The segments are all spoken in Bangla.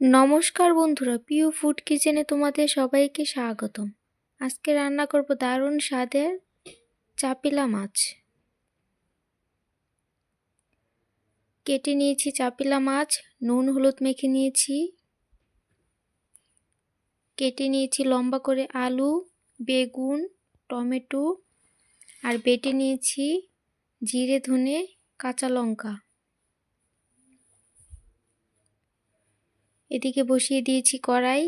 নমস্কার বন্ধুরা পিউ ফুড কিচেনে তোমাদের সবাইকে স্বাগতম। আজকে রান্না করব দারুণ স্বাদের চাপিলা মাছ। কেটে নিয়েছি চাপিলা মাছ, নুন, হলুদ মেখে নিয়েছি। কেটে নিয়েছি লম্বা করে আলু, বেগুন, টমেটো, আর বেটে নিয়েছি জিরে, ধনে, কাঁচা লঙ্কা। এদিকে বসিয়ে দিয়েছি কড়াই।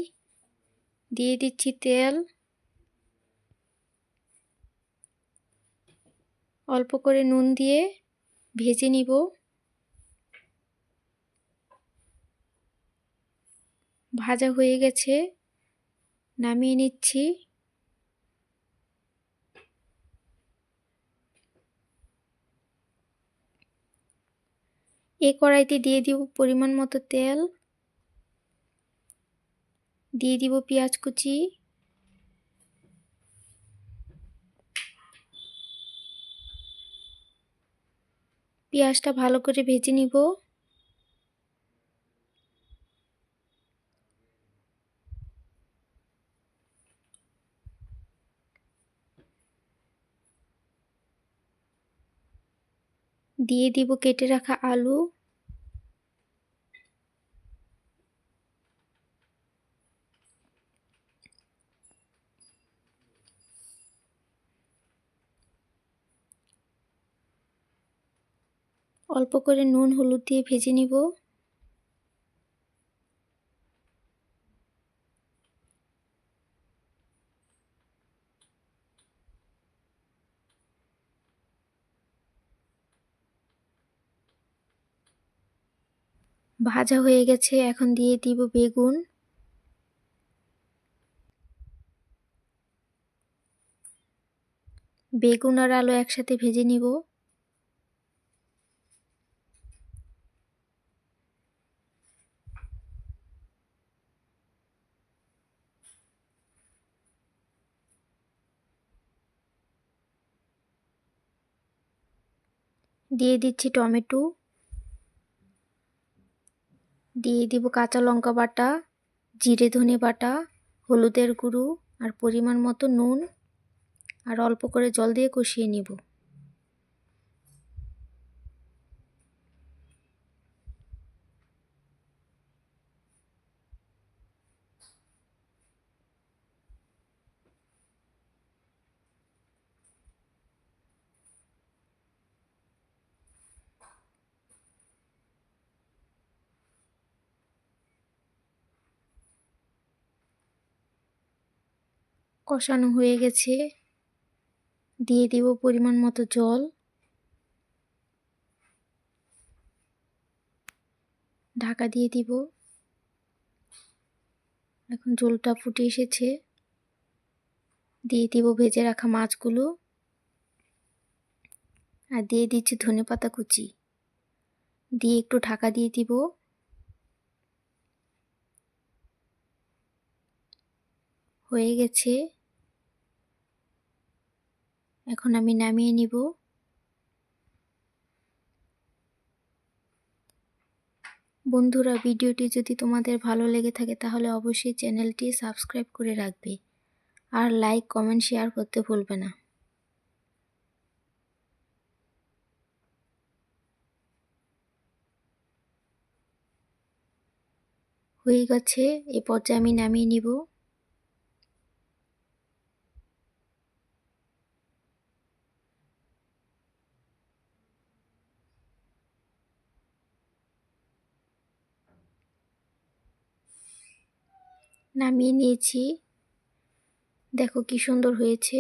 দিয়ে দিচ্ছি তেল। অল্প করে নুন দিয়ে ভেজে নিব। ভাজা হয়ে গেছে। নামিয়ে নিচ্ছি। এই কড়াইতে দিয়ে দিব পরিমাণ মতো তেল। দিয়ে দিব পেঁয়াজ কুচি। পেঁয়াজটা ভালো করে ভেজে নিব। দিয়ে দিব কেটে রাখা আলু। অল্প করে নুন হলুদ দিয়ে ভেজে নিব। ভাজা হয়ে গেছে, এখন দিয়ে দিব বেগুন। বেগুন আর আলু একসাথে ভেজে নিব। দিয়ে দিচ্ছি টমেটো। দিয়ে দিব কাঁচা লঙ্কা বাটা, জিরে ধনে বাটা, হলুদের গুঁড়ো আর পরিমাণ মতো নুন। আর অল্প করে জল দিয়ে কষিয়ে নিব। কষানো হয়ে গেছে। দিয়ে দিব পরিমাণ মতো জল। ঢাকা দিয়ে দিব। এখন জলটা ফুটে এসেছে। দিয়ে দিব ভেজে রাখা মাছগুলো। আর দিয়ে দিচ্ছি ধনে পাতা কুচি। দিয়ে একটু ঢাকা দিয়ে দিব। হয়ে গেছে। এখন আমি নামিয়ে নিব। বন্ধুরা, ভিডিওটি যদি তোমাদের ভালো লেগে থাকে তাহলে অবশ্যই চ্যানেলটি সাবস্ক্রাইব করে রাখবে। আর লাইক, কমেন্ট, শেয়ার করতে ভুলবে না। হয়ে গেছে, এ পর্যায়ে আমি নামিয়ে নিব। নামিয়ে নিয়েছি। দেখো কি সুন্দর হয়েছে।